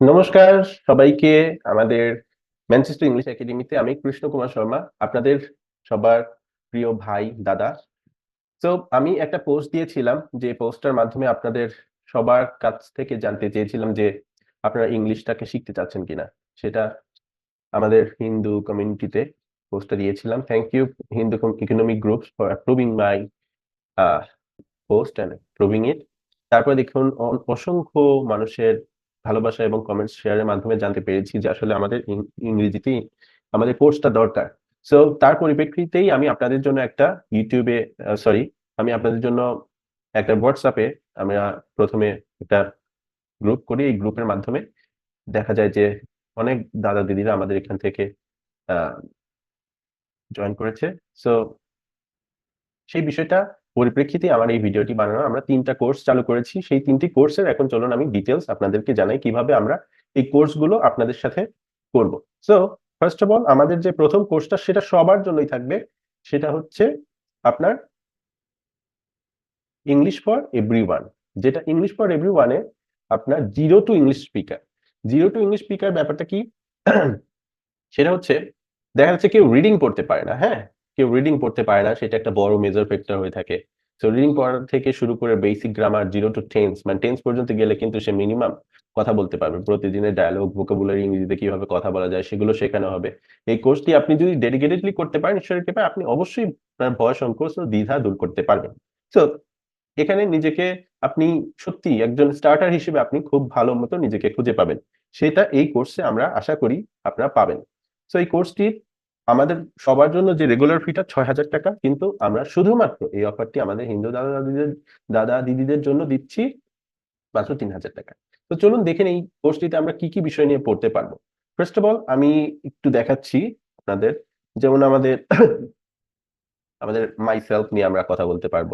নমস্কার সবাইকে আমাদের ম্যানচেস্টার ইংলিশ একাডেমিতে আমি কৃষ্ণ কুমার শর্মা, আপনাদের সবার প্রিয় ভাই, দাদা। তো আমি একটা পোস্ট দিয়েছিলাম যে পোস্টটার মাধ্যমে আপনাদের সবার কাছ থেকে জানতে চেয়েছিলাম যে আপনারা ইংলিশটাকে শিখতে চাচ্ছেন কিনা। সেটা আমাদের হিন্দু কমিউনিটিতে পোস্টটা দিয়েছিলাম। Thank you Hindu economic group for approving my post and approving it তারপরে দেখুন অসংখ্য মানুষের ভালোবাসা এবং কমেন্টস শেয়ারের মাধ্যমে জানতে পেরেছি যে আসলে আমাদের ইংরেজিতে আমাদের কোর্সটা দরকার। সো তার পরিপ্রেক্ষিতেই আমি আপনাদের জন্য একটা ইউটিউবে সরি আমি আপনাদের জন্য একটা হোয়াটসঅ্যাপে আমরা প্রথমে একটা গ্রুপ করি। এই গ্রুপের মাধ্যমে দেখা যায় যে অনেক দাদা দিদিরা আমাদের এখান থেকে জয়েন করেছে। সো সেই বিষয়টা পরিপ্রেক্ষিতে আমার এই ভিডিওটি বানানো আমরা তিনটা কোর্স চালু করেছি। সেই তিনটি কোর্সের এখন চলুন আমি ডিটেলস আপনাদেরকে জানাই কীভাবে আমরা এই কোর্সগুলো আপনাদের সাথে করব। সো ফার্স্ট অফ অল আমাদের যে প্রথম কোর্সটা সেটা সবার জন্যই থাকবে। সেটা হচ্ছে আপনার ইংলিশ ফর এভরি যেটা ইংলিশ ফর এভরি ওয়ানে আপনার zero to English speaker zero to English speaker ব্যাপারটা কি? সেটা হচ্ছে, দেখা যাচ্ছে কেউ রিডিং পড়তে পারে না হ্যাঁ? কেউ রিডিং পড়তে পারে না, সেটা একটা বড় মেজর ফ্যাক্টর হয়ে থাকে। তো রিডিং পড়ার থেকে শুরু করে basic grammar zero to tense মানে টেন্স পর্যন্ত গেলে কিন্তু সে মিনিমাম কথা বলতে পারবে। প্রতিদিনের ডায়ালগ ভোকাবুলারি ইংরেজিতে কীভাবে কথা বলা যায় সেগুলো শেখানো হবে। এই কোর্সটি আপনি যদি ডেডিকেটেডলি করতে পারেন, ঈশ্বরের কৃপায় আপনি অবশ্যই আপনার ভয় সংকোচ ও দ্বিধা দূর করতে পারবেন। তো এখানে নিজেকে আপনি সত্যি একজন স্টার্টার হিসেবে আপনি খুব ভালো মতো নিজেকে খুঁজে পাবেন। সেটা এই কোর্সে আমরা আশা করি আপনারা পাবেন। তো এই কোর্সটি আমাদের সবার জন্য যে রেগুলার ফিটা ছয় হাজার টাকা, কিন্তু আমরা শুধুমাত্র এই অফারটি আমাদের হিন্দু দাদা দাদিদের, দাদা দিদিদের জন্য দিচ্ছি মাত্র তিন হাজার টাকা। তো চলুন দেখেন এই কোর্সটিতে আমরা কি কি বিষয় নিয়ে পড়তে পারব। ফার্স্ট অফ অল আমি একটু দেখাচ্ছি আপনাদের, যেমন আমাদের আমাদের মাই সেলফ নিয়ে আমরা কথা বলতে পারব,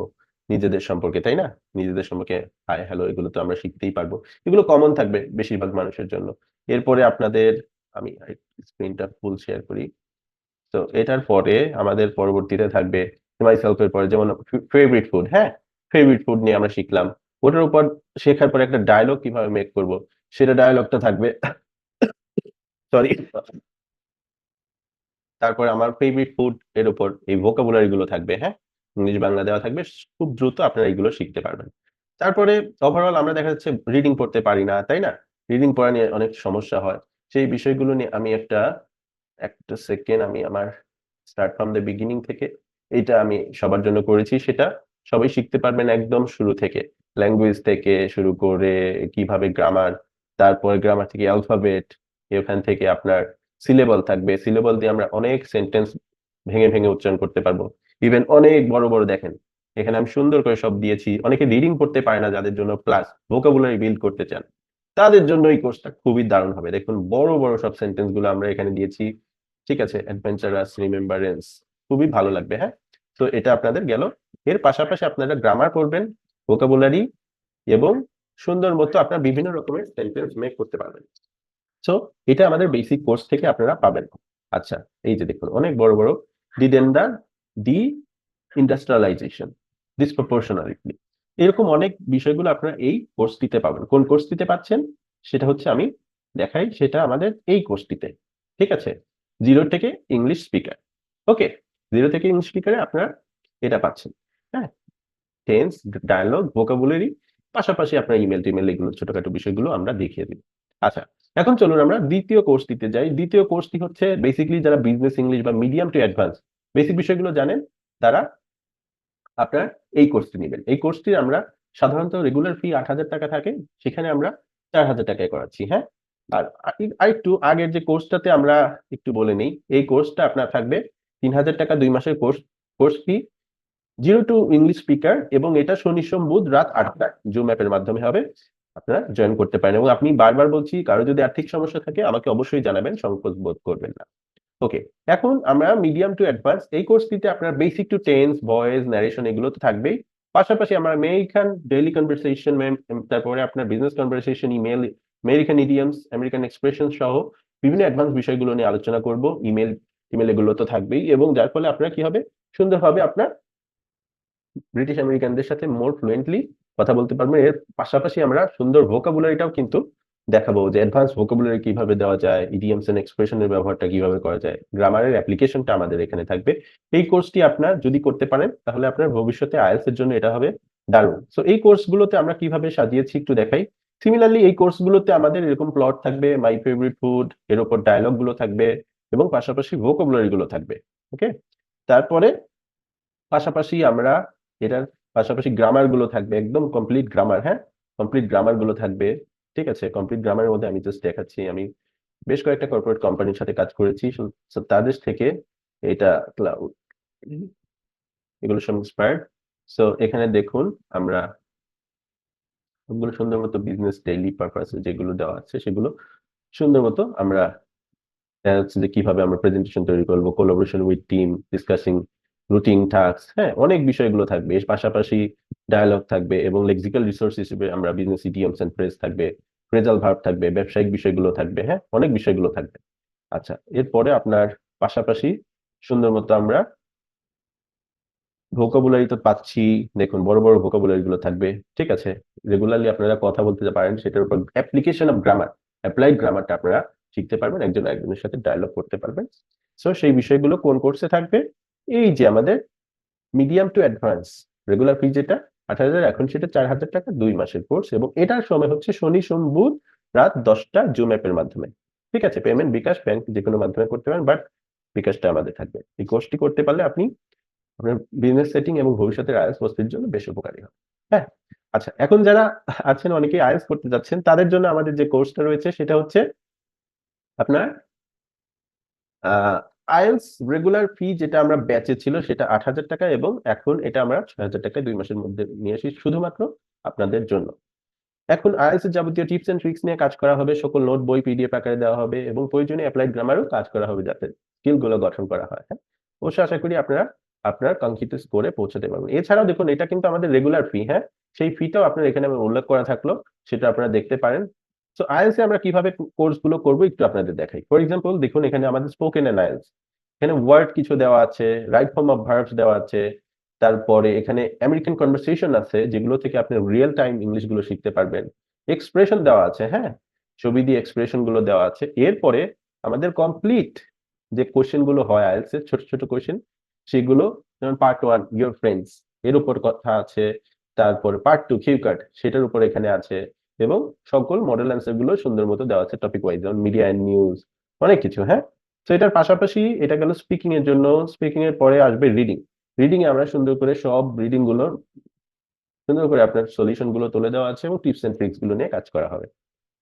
নিজেদের সম্পর্কে, তাই না? নিজেদের সম্পর্কে হাই হ্যালো এগুলো তো আমরা শিখতেই পারব। এগুলো কমন থাকবে বেশিরভাগ মানুষের জন্য। এরপরে আপনাদের, আমি স্ক্রিনটা ফুল শেয়ার করি। তো এটার পরে আমাদের পরবর্তীতে থাকবে মাই সেলফের পরে, যেমন ফেভারিট ফুড হ্যাঁ? ফেভারিট ফুড নিয়ে আমরা শিখলাম। ওটার উপর শেখার পরে একটা ডায়লগ কীভাবে মেক করব, সেটা ডায়লগটা থাকবে। সরি তারপর আমার ফেভারিট ফুড এর উপর এই ভোকাবুলারি গুলো থাকবে হ্যাঁ? ইংলিশ বাংলা দেওয়া থাকবে, খুব দ্রুত আপনারা এগুলো শিখতে পারবেন। তারপরে ওভারঅল আমরা দেখা যাচ্ছে রিডিং পড়তে পারি না, তাই না? রিডিং পড়া নিয়ে অনেক সমস্যা হয়। সেই বিষয়গুলো নিয়ে আমি একটা একটা সেকেন্ড আমি আমার স্টার্ট ফ্রম দ্য বিগিনিং থেকে এটা আমি সবার জন্য করেছি, সেটা সবাই শিখতে পারবেন একদম শুরু থেকে। ল্যাঙ্গুয়েজ থেকে শুরু করে কীভাবে গ্রামার তারপরে গ্রামার থেকে অ্যালফাবেট এখান থেকে আপনার সিলেবল থাকবে। সিলেবল দিয়ে আমরা অনেক সেন্টেন্স ভেঙে ভেঙে উচ্চারণ করতে পারব। ইভেন অনেক বড় বড় দেখেন, এখানে আমি সুন্দর করে সব দিয়েছি। অনেকে রিডিং করতে পারে না যাদের জন্য প্লাস ভোকাবুলারি বিল্ড করতে চান। তাদের জন্য এই কোর্সটা খুবই দারুণ হবে। দেখুন, বড় বড় সব সেন্টেন্সগুলো আমরা এখানে দিয়েছি। ঠিক আছে? অ্যাডভেঞ্চারাস রিমেম্বারেন্স খুবই ভালো লাগবে হ্যাঁ? তো এটা আপনাদের গেল। এর পাশাপাশি আপনারা গ্রামার করবেন ভোকাবুলারি এবং সুন্দর মতো আপনারা বিভিন্ন রকমের সেন্টেন্স মেক করতে পারবেন। সো এটা আমাদের বেসিক কোর্স থেকে আপনারা পাবেন। আচ্ছা এই যে দেখুন, অনেক বড় বড়। ডিডেন্ডার ডি ইন্ডাস্ট্রিয়ালাইজেশন ডিসপ্রপোর্শনালিটি এরকম অনেক বিষয়গুলো আপনারা এই কোর্সটিতে পাবেন। কোন কোর্সটিতে পাচ্ছেন? সেটা হচ্ছে আমি দেখাই, সেটা আমাদের এই কোর্সটিতে ঠিক আছে? জিরো থেকে ইংলিশ স্পিকার ওকে জিরো থেকে ইংলিশ স্পিকারে আপনারা এটা পাচ্ছেন। হ্যাঁ? টেন্স ডায়ালগ ভোকাবুলারি পাশাপাশি আপনার ইমেল টিমেল এগুলো, ছোটখাটো বিষয়গুলো আমরা দেখিয়ে দিই। আচ্ছা এখন চলুন আমরা দ্বিতীয় কোর্সটিতে যাই। দ্বিতীয় কোর্সটি হচ্ছে বেসিক্যালি যারা বিজনেস ইংলিশ বা মিডিয়াম টু অ্যাডভান্স বেসিক বিষয়গুলো জানেন, তারা আপনার এই কোর্সটি নেবেন। এই কোর্সটি আমরা সাধারণত রেগুলার ফি আট হাজার টাকা থাকে, সেখানে আমরা চার হাজার টাকায় করাচ্ছি হ্যাঁ? আর আর একটু আগের যে কোর্সটাতে আমরা একটু বলে নিই, এই কোর্সটা আপনার থাকবে তিন হাজার টাকা দুই মাসের course course fee zero to English speaker এবং এটা শনি, সোম, বুধ রাত আটটায় জুম অ্যাপের মাধ্যমে হবে, আপনারা জয়েন করতে পারেন। এবং আপনি বারবার বলছি, কারও যদি আর্থিক সমস্যা থাকে আমাকে অবশ্যই জানাবেন, সংকোচ বোধ করবেন না। ওকে এখন আমরা মিডিয়াম টু অ্যাডভান্স এই কোর্সটিতে আপনার basic to tense voice narration এগুলো তো থাকবেই। পাশাপাশি আমরা আমেরিকান ডেইলি কনভারসেশন তারপরে আপনার business conversation email American idioms American expression সহ বিভিন্ন অ্যাডভান্স বিষয়গুলো নিয়ে আলোচনা করব। ইমেল ইমেল এগুলো তো থাকবেই এবং যার ফলে আপনার কি হবে? সুন্দরভাবে আপনার ব্রিটিশ আমেরিকানদের সাথে মোর ফ্লুয়েন্টলি কথা বলতে পারবেন। এর পাশাপাশি আমরা সুন্দর ভোকাবুলারিটাও কিন্তু দেখাবো যে অ্যাডভান্স ভোকাবুলারি কীভাবে দেওয়া যায়, ইডিয়মস এন্ড এক্সপ্রেশন এর ব্যবহারটা কীভাবে করা যায়। গ্রামারের অ্যাপ্লিকেশনটা আমাদের এখানে থাকবে। এই কোর্সটি আপনার যদি করতে পারেন তাহলে আপনার ভবিষ্যতে IELTS এর জন্য এটা হবে দারুণ। সো এই কোর্সগুলোতে আমরা কীভাবে সাজিয়েছি একটু দেখাই। সিমিলারলি এই কোর্সগুলোতে আমাদের এরকম প্লট থাকবে, মাই ফেভারিট ফুড এর উপর ডায়লগগুলো থাকবে এবং পাশাপাশি ভোকাবুলারি গুলো থাকবে। ওকে? তারপরে পাশাপাশি আমরা এটার পাশাপাশি গ্রামারগুলো থাকবে। একদম কমপ্লিট গ্রামার, হ্যাঁ? কমপ্লিট গ্রামারগুলো থাকবে। ঠিক আছে? কমপ্লিট গ্রামারের মধ্যে আমি জাস্ট দেখাচ্ছি। আমি বেশ কয়েকটা কর্পোরেট কোম্পানির সাথে কাজ করেছি। তাদের থেকে এটা ক্লাউড এগুলো। সো এখানে দেখুন আমরা সুন্দর মতো বিজনেস ডেইলি পারপাস যেগুলো দেওয়া আছে সেগুলো সুন্দর মতো আমরা যাচ্ছে যে কীভাবে আমরা প্রেজেন্টেশন তৈরি করব collaboration with team, discussing routine task, হ্যাঁ? অনেক বিষয়গুলো থাকবে। এর পাশাপাশি ডায়ালগ থাকবে এবং লেক্সিক্যাল রিসোর্স হিসেবে আমরা বিজনেস ইডিয়মস এন্ড ফ্রেজ থাকবে, ফ্রেজাল ভার্ব থাকবে, ব্যবসায়িক বিষয়গুলো থাকবে, হ্যাঁ? অনেক বিষয়গুলো থাকবে। আচ্ছা, এরপরে আপনার পাশাপাশি সুন্দর মতো আমরা ভোকাবুলারি তো পাচ্ছি। দেখুন বড়, বড় ভোকাবুলারি গুলো থাকবে। ঠিক আছে? রেগুলারলি আপনারা কথা বলতে পারেন সেটার উপর অ্যাপ্লিকেশন অফ গ্রামার, এপ্লাইড গ্রামারটা আপনারা শিখতে পারবেন। একজন একজনের সাথে ডায়ালগ করতে পারবেন। সো সেই বিষয়গুলো কোন কোর্সে থাকবে? এই যে আমাদের medium to advance regular fee যেটা ৮০০০ এখন সেটা ৳৪,০০০ ২ মাসের কোর্স এবং এটার সময় হচ্ছে শনি, সোম, বুধ রাত ১০ টা জুম অ্যাপের মাধ্যমে। ঠিক আছে? পেমেন্ট বিকাশ, ব্যাংক যেকোনো মাধ্যমে করতে পারেন বাট বিকাশটা আমাদের থাকবে। এই কোর্সটি করতে পারলে আপনি আপনার বিজনেস সেটিং এবং ভবিষ্যতের IELTS বস্তির জন্য বেশ উপকারী হবে। হ্যাঁ? আচ্ছা, এখন যারা আছেন অনেকেই IELTS করতে যাচ্ছেন তাদের জন্য আমাদের যে কোর্সটা রয়েছে সেটা হচ্ছে আপনার আ রেগুলার ফি যেটা আমরা ব্যাচে ছিল সেটা ৳৮,০০০ এবং এখন এটা আমরা ৳৬,০০০ ২ মাসের মধ্যে নিয়ে আসি শুধুমাত্র আপনাদের জন্য। এখন IELTS এর যাবতীয় টিপস অ্যান্ড ট্রিকস নিয়ে কাজ করা হবে। সকল নোট বই পিডিএফ আকারে দেওয়া হবে এবং প্রয়োজনীয় অ্যাপ্লাইড গ্রামারেও কাজ করা হবে যাতে স্কিলগুলো গঠন করা হয়। হ্যাঁ? অবশ্যই আশা করি আপনারা আপনার কাঙ্ক্ষিত স্কোরে পৌঁছাতে পারবেন। এছাড়াও দেখুন এটা কিন্তু আমাদের রেগুলার ফি, হ্যাঁ? সেই ফিটাও আপনার এখানে উল্লেখ করা থাকল। সেটা আপনারা দেখতে পারেন। সো এ আমরা কীভাবে কোর্সগুলো করব একটু আপনাদের দেখাই। ফর এক্সাম্পল দেখুন এখানে আমাদের স্পোকেন এন্ড IELTS এখানে ওয়ার্ড কিছু দেওয়া আছে, রাইট ফর্ম অফ ভার্বস দেওয়া আছে। তারপরে এখানে আমেরিকান কনভারসেশন আছে যেগুলো থেকে আপনি রিয়েল টাইম ইংলিশগুলো শিখতে পারবেন। এক্সপ্রেশন দেওয়া আছে, হ্যাঁ? ছবি দিয়ে এক্সপ্রেশনগুলো দেওয়া আছে। এরপরে আমাদের কমপ্লিট যে কোয়েশ্চেনগুলো হয় IELTS এর ছোট, ছোট কোয়েশ্চেন সেগুলো যেমন পার্ট ওয়ান ইউর ফ্রেন্ডস এর উপর কথা আছে। তারপরে পার্ট টু কিউ কার্ড সেটার উপর এখানে আছে এবং সকল মডেল অ্যান্সারগুলো সুন্দর মতো দেওয়া আছে টপিক ওয়াইজ যেমন মিডিয়া অ্যান্ড নিউজ অনেক কিছু, হ্যাঁ? সো এটার পাশাপাশি এটা গেল স্পিকিং এর জন্য। স্পিকিং এর পরে আসবে রিডিং। রিডিং এ আমরা সুন্দর করে সব রিডিংগুলো সুন্দর করে আপনার সলিউশনগুলো তুলে দেওয়া আছে এবং টিপস অ্যান্ড ট্রিকসগুলো নিয়ে কাজ করা হবে।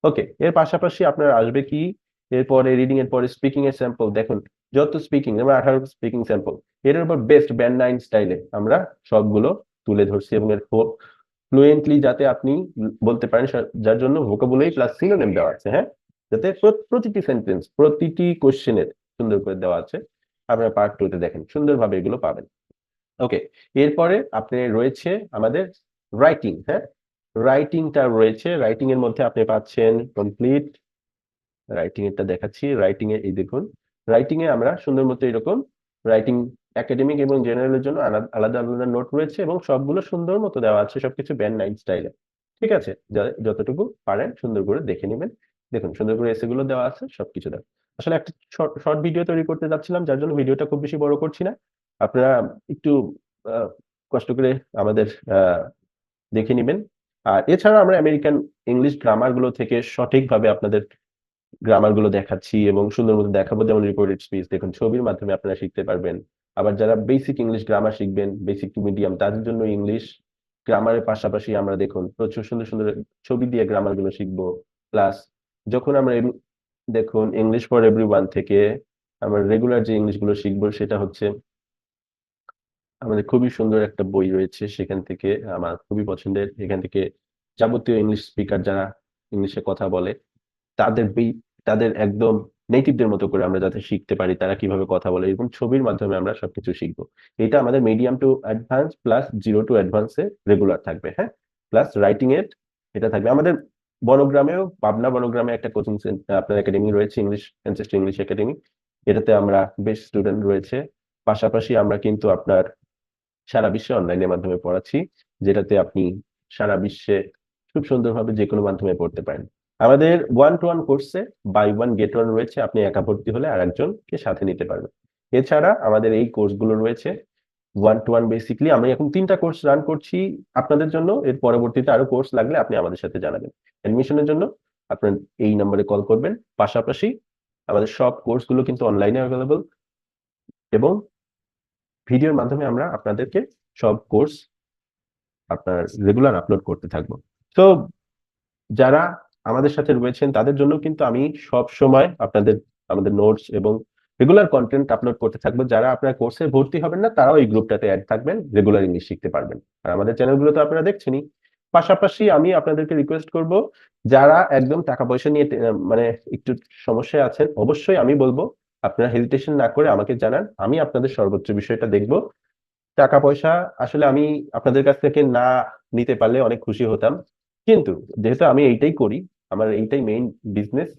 ওকে, এর পাশাপাশি আপনার আসবে কি? এরপরে রিডিং এর পরে স্পিকিং এর স্যাম্পল দেখুন যত স্পিকিং যেমন ১৮ স্পিকিং স্যাম্পল এর উপর বেস্ট ব্যান্ড 9 স্টাইলে আমরা সবগুলো তুলে ধরছি এবং এর ফ্লুয়েন্টলি যাতে আপনি বলতে পারেন যার জন্য ভোকাবুলারি প্লাস সিনোনিম দেওয়া আছে, হ্যাঁ? যাতে প্রতিটি সেন্টেন্স, প্রতিটি কোশ্চেনের সুন্দর করে দেওয়া আছে। আপনারা পার্ট 2 তে দেখেন। সুন্দরভাবে এগুলো পাবেন। ওকে, এরপরে আপনি রয়েছে আমাদের রাইটিং, হ্যাঁ? রাইটিংটা রয়েছে। রাইটিং এর মধ্যে আপনি পাচ্ছেন কমপ্লিট রাইটিং এরটা দেখাচ্ছি। রাইটিং এ এই দেখুন। রাইটিং এ আমরা সুন্দর মতো এরকম রাইটিং একাডেমিক এবং জেনারেল এর জন্য আলাদা, আলাদা, নোট রয়েছে এবং সবগুলো সুন্দর মতো দেওয়া আছে সবকিছু ব্যান্ড 9 স্টাইলে। ঠিক আছে? যতটুকু পারেন সুন্দর করে দেখে নিবেন। দেখুন সুন্দর করে এসে গুলো দেওয়া আছে সবকিছু দেওয়া। আসলে একটা শর্ট, ভিডিও তৈরি করতে যাচ্ছিলাম যার জন্য ভিডিওটা খুব বেশি বড় করছি না। আপনারা একটু কষ্ট করে আমাদের দেখে নিবেন। আর এছাড়া আমরা আমেরিকান ইংলিশ গ্রামারগুলো থেকে সঠিকভাবে আপনাদের গ্রামারগুলো দেখাচ্ছি এবং সুন্দর মতো দেখাবো যেমন রিপোর্টেড স্পিচ দেখুন ছবির মাধ্যমে আপনারা শিখতে পারবেন। আবার যারা বেসিক ইংলিশ গ্রামার শিখবেন, বেসিক টু মিডিয়াম তাদের জন্য ইংলিশ গ্রামারের পাশাপাশি আমরা দেখুন প্রচুর সুন্দর, সুন্দর ছবি দিয়ে গ্রামারগুলো শিখব। প্লাস যখন আমরা দেখুন ইংলিশ ফর এভরি ওয়ান থেকে আমরা রেগুলার যে ইংলিশগুলো শিখব সেটা হচ্ছে আমাদের খুবই সুন্দর একটা বই রয়েছে সেখান থেকে আমার খুবই পছন্দের। এখান থেকে যাবতীয় ইংলিশ স্পিকার যারা ইংলিশে কথা বলে তাদের তাদের একদম নেটিভদের মতো করে আমরা যাতে শিখতে পারি তারা কীভাবে কথা বলে এরকম ছবির মাধ্যমে আমরা সবকিছু শিখব। এটা আমাদের medium to advance plus zero to advance regular থাকবে, হ্যাঁ? প্লাস রাইটিং এর এটা থাকবে। আমাদের বনগ্রামেও পাবনা বনগ্রামে একটা কোচিং সেন আপনার একাডেমি রয়েছে ইংলিশ অ্যানসেস্টর ইংলিশ একাডেমি। এটাতে আমরা বেশ স্টুডেন্ট রয়েছে। পাশাপাশি আমরা কিন্তু আপনার সারা বিশ্বে অনলাইনের মাধ্যমে পড়াচ্ছি। যেটাতে আপনি সারা বিশ্বে খুব সুন্দরভাবে যেকোনো মাধ্যমে পড়তে পারেন। আমাদের ওয়ান টু ওয়ান কোর্সে বাই ওয়ান গেট ওয়ান রয়েছে। আপনি একা ভর্তি হলে আরেকজনকে সাথে নিতে পারবেন। এছাড়া আমাদের এই কোর্সগুলো রয়েছে ওয়ান টু ওয়ান বেসিক্যালি আমি এখন তিনটা কোর্স রান করছি আপনাদের জন্য। এর পরবর্তীতে আরও কোর্স লাগলে আপনি আমাদের সাথে জানাবেন। অ্যাডমিশনের জন্য আপনার এই নম্বরে কল করবেন। পাশাপাশি আমাদের সব কোর্সগুলো কিন্তু অনলাইনে অ্যাভেলেবল এবং ভিডিওর মাধ্যমে আমরা আপনাদেরকে সব কোর্স আপনার রেগুলার আপলোড করতে থাকব। তো যারা আমাদের সাথে রয়েছেন, তাদের জন্য কিন্তু আমি সবসময় আপনাদের, আমাদের নোটস এবং রেগুলার কন্টেন্ট আপলোড করতে থাকব। যারা আপনার কোর্সে ভর্তি হবেন না, তারাও এই গ্রুপটাতে এড থাকবেন। রেগুলার ইংলিশ শিখতে পারবেন। আর আমাদের চ্যানেলগুলো তো আপনারা দেখছেনই। পাশাপাশি আমি আপনাদেরকে রিকোয়েস্ট করব, যারা একদম টাকা পয়সা নিয়ে মানে একটু সমস্যায় আছেন, অবশ্যই আমি বলব, আপনারা হেজিটেশন না করে আমাকে জানান। আমি আপনাদের সর্বোচ্চ বিষয়টা দেখব। টাকা পয়সা আসলে আমি আপনাদের কাছ থেকে না নিতে পারলে অনেক খুশি হতাম। কিন্তু যেহেতু আমি এইটাই করি, আমার এইটাই মেইন বিজনেস।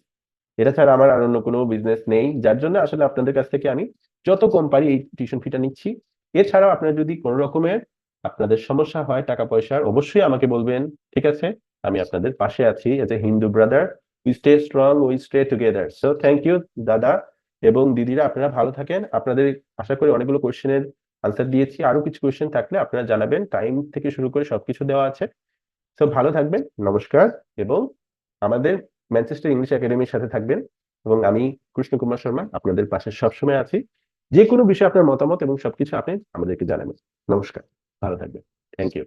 এটা ছাড়া আমার আর অন্য কোনো বিজনেস নেই। যার জন্য আসলে আপনাদের কাছ থেকে আমি যত কম পারি এই টিউশন ফিটা নিচ্ছি। এছাড়াও আপনারা যদি কোন রকমের আপনাদের সমস্যা হয় টাকা পয়সার অবশ্যই আমাকে বলবেন। ঠিক আছে? আমি আপনাদের পাশে আছি as a Hindu brother. We stay strong, we stay together. So thank you দাদা এবং দিদিরা আপনারা ভালো থাকেন। আপনাদের আশা করি অনেকগুলো কোয়েশ্চেন এর আনসার দিয়েছি। আরও কিছু কোয়েশ্চেন থাকলে আপনারা জানাবেন। টাইম থেকে শুরু করে সবকিছু দেওয়া আছে। সো ভালো থাকবেন। নমস্কার এবং আমাদের ম্যানচেস্টার ইংলিশ একাডেমির সাথে থাকবেন এবং আমি কৃষ্ণ কুমার শর্মা আপনাদের পাশে সবসময় আছি। যে কোনো বিষয়ে আপনার মতামত এবং সবকিছু আপনি আমাদেরকে জানাবেন। নমস্কার। ভালো থাকবেন। Thank you.